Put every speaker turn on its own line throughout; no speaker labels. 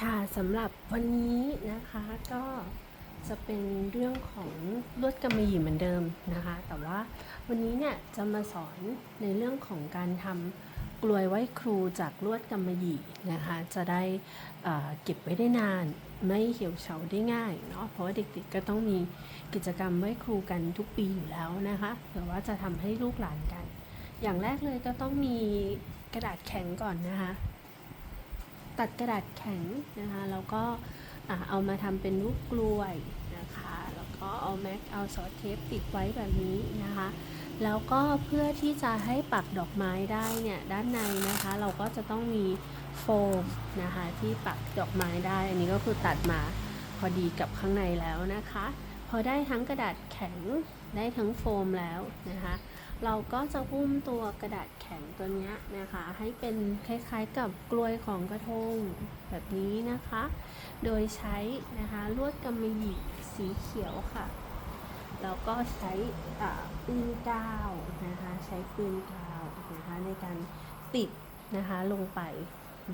ค่ะสำหรับวันนี้นะคะก็จะเป็นเรื่องของลวดกำมะหยี่เหมือนเดิมนะคะ แต่ว่าวันนี้เนี่ยจะมาสอนในเรื่องของการทำกลวยไหว้ครูจากลวดกำมะหยี่นะคะ จะได้เก็บไว้ได้นาน ไม่เหี่ยวเฉาได้ง่ายเนาะเพราะว่าเด็กๆก็ต้องมีกิจกรรมไหว้ครูกันทุกปีอยู่แล้วนะคะเผื่อว่าจะทำให้ลูกหลานกัน อย่างแรกเลยก็ต้องมีกระดาษแข็งก่อนนะคะ ตัดกระดาษแข็งนะคะแล้วก็เอามาทำเป็นลูกกลวยนะคะแล้วก็เอาแม็กเอาซอสเทปติดไว้แบบนี้นะคะแล้วก็เพื่อที่จะให้ปักดอกไม้ได้เนี่ยด้านในนะคะเราก็จะต้องมีโฟมนะคะที่ปักดอกไม้ได้ อันนี้ก็คือตัดมาพอดีกับข้างในแล้วนะคะ พอได้ทั้งกระดาษแข็งได้ทั้งโฟมแล้วนะคะ เราก็จะหุ้มตัวกระดาษแข็งตัวนี้นะคะ ให้เป็นคล้ายๆกับกลวยของกระทงแบบนี้นะคะ โดยใช้นะคะลวดกำมะหยี่สีเขียวค่ะ แล้วก็ใช้ปืนกาวนะคะใช้ปืนกาวนะคะในการติดนะคะลงไป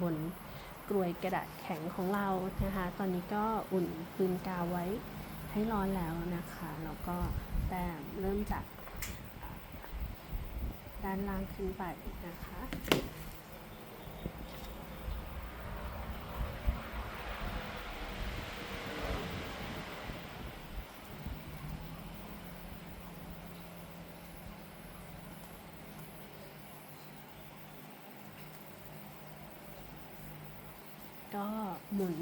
บนกลวยกระดาษแข็งของเรานะคะ ตอนนี้ก็อุ่นปืนกาวไว้ให้ร้อนแล้วนะคะ แล้วก็แต้มเริ่มจาก ด้านล่างขึ้นไปนะคะก็หมุน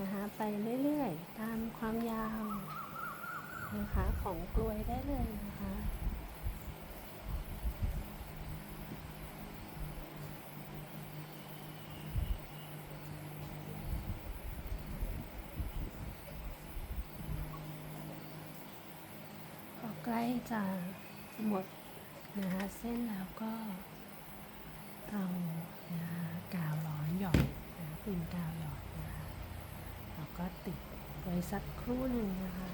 นะคะไปเรื่อยๆ ตามความยาวนะคะของกลวยได้เลยนะคะ ใกล้จะหมดนะคะเส้นแล้วก็เอานะคะกาวร้อนหยอดนะปืนกาวหยอดนะคะแล้วก็ติดไว้สักครู่หนึ่งนะคะ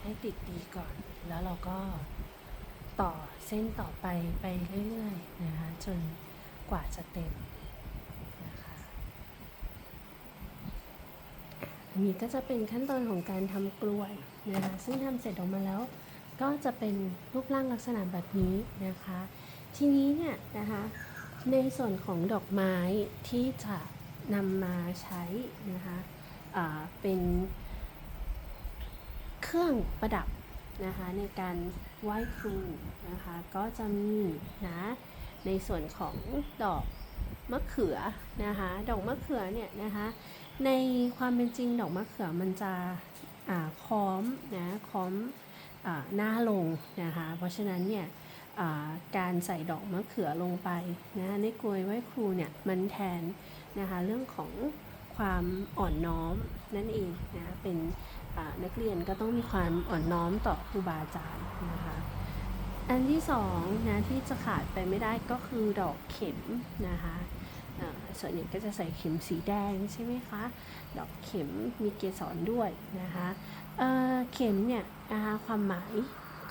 ให้ติดดีก่อน แล้วเราก็ต่อเส้นต่อไปไปเรื่อยๆนะคะจนกว่าจะเต็มนะคะ อันนี้ก็จะเป็นขั้นตอนของการทำกล้วยนะคะซึ่งทำเสร็จออกมาแล้ว ก็จะเป็นรูปร่างลักษณะแบบนี้นะคะ ทีนี้เนี่ยนะคะในส่วนของดอกไม้ที่จะนำมาใช้นะคะเป็นเครื่องประดับนะคะในการไหว้ครูนะคะก็จะมีนะในส่วนของดอกมะเขือนะคะดอกมะเขือเนี่ยนะคะ ในความเป็นจริงดอกมะเขือมันจะค้อมนะค้อมอ่าหน้าลงนะคะ เพราะฉะนั้นเนี่ยการใส่ดอกมะเขือลงไปนะในกลวยไหว้ครูเนี่ยมันแทนนะคะเรื่องของความอ่อนน้อมนั่นเองนะเป็นนักเรียนก็ต้องมีความอ่อนน้อมต่อครูบาอาจารย์นะคะอันที่สองนะที่จะขาดไปไม่ได้ก็คือดอกเข็มนะคะ ส่วนใหญ่ก็จะใส่เข็มสีแดงใช่ไหมคะ ดอกเข็มมีเกสรด้วยนะคะเเข็มเนี่ยนะคะความหมาย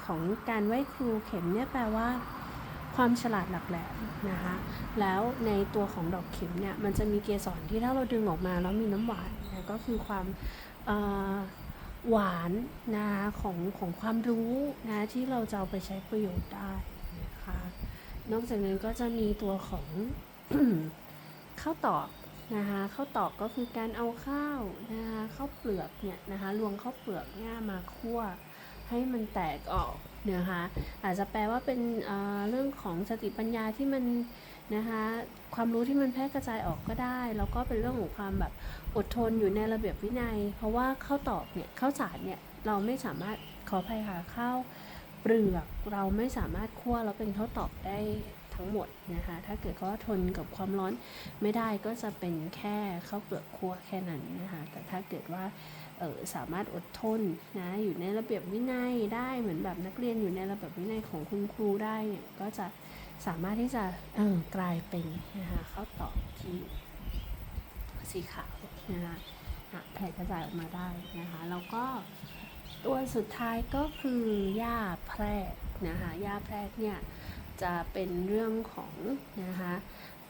ของการไหว้ครูเข็มเนี่ยแปลว่าความฉลาดหลักแหลมนะคะ แล้วในตัวของดอกเข็มเนี่ยมันจะมีเกสรที่ถ้าเราดึงออกมาแล้วมีน้ำหวานนะก็คือความหวานนะคะของของความรู้นะที่เราจะเอาไปใช้ประโยชน์ได้นะคะ นอกจากนั้นก็จะมีตัวของ ข้าวตอกนะคะข้าวตอกก็คือการเอาข้าวนะคะข้าวเปลือกเนี่ยนะคะรวงข้าวเปลือกเนี่ยมาคั่วให้มันแตกออกนะคะอาจจะแปลว่าเป็นเเรื่องของสติปัญญาที่มันนะคะความรู้ที่มันแพร่กระจายออกก็ได้ แล้วก็เป็นเรื่องของความแบบอดทนอยู่ในระเบียบวินัย เพราะว่าข้าวตอกเนี่ยข้าวสารเนี่ยเราไม่สามารถขออภัยค่ะข้าวเปลือกเราไม่สามารถคั่วแล้วเป็นข้าวตอกได้ ทั้งหมดนะคะ ถ้าเกิดเขาทนกับความร้อนไม่ได้ก็จะเป็นแค่ข้าวเปลือกคั่วแค่นั้นนะคะ แต่ถ้าเกิดว่าเออสามารถอดทนนะอยู่ในระเบียบวินัยได้เหมือนแบบนักเรียนอยู่ในระเบียบวินัยของคุณครูได้เนี่ยก็จะสามารถที่จะกลายเป็นนะคะข้าวตอกที่สีขาวนะคะอะแผ่กระจายออกมาได้นะคะแล้วก็ตัวสุดท้ายก็คือหญ้าแพรกนะคะหญ้าแพรกเนี่ย จะเป็นเรื่องของนะคะ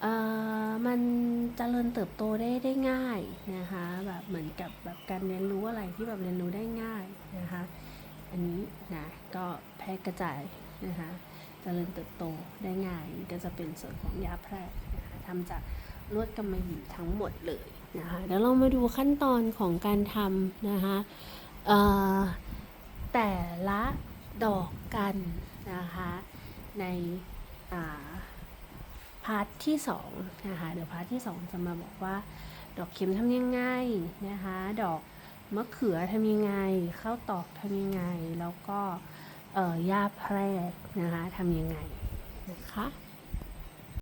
เอ่อมันเจริญเติบโตได้ได้ง่ายนะคะแบบเหมือนกับแบบการเรียนรู้อะไรที่แบบเรียนรู้ได้ง่ายนะคะอันนี้นะก็แพร่กระจายนะคะเจริญเติบโตได้ง่ายก็จะเป็นส่วนของยาแพรกนะคะทำจากลวดกำมะหยี่ทั้งหมดเลยนะคะเดี๋ยวเรามาดูขั้นตอนของการทำนะคะเอ่อแต่ละดอกกันนะคะ ในาพาร์ทที่สองนะคะเดี๋ยวพาร์ทที่สองจะมาบอกว่า ดอกเข็มทำยังไงนะคะดอกมะเขือทำยังไงข้าวตอกทำยังไง แล้วก็หญ้าแพรกนะคะทำยังไงนะคะ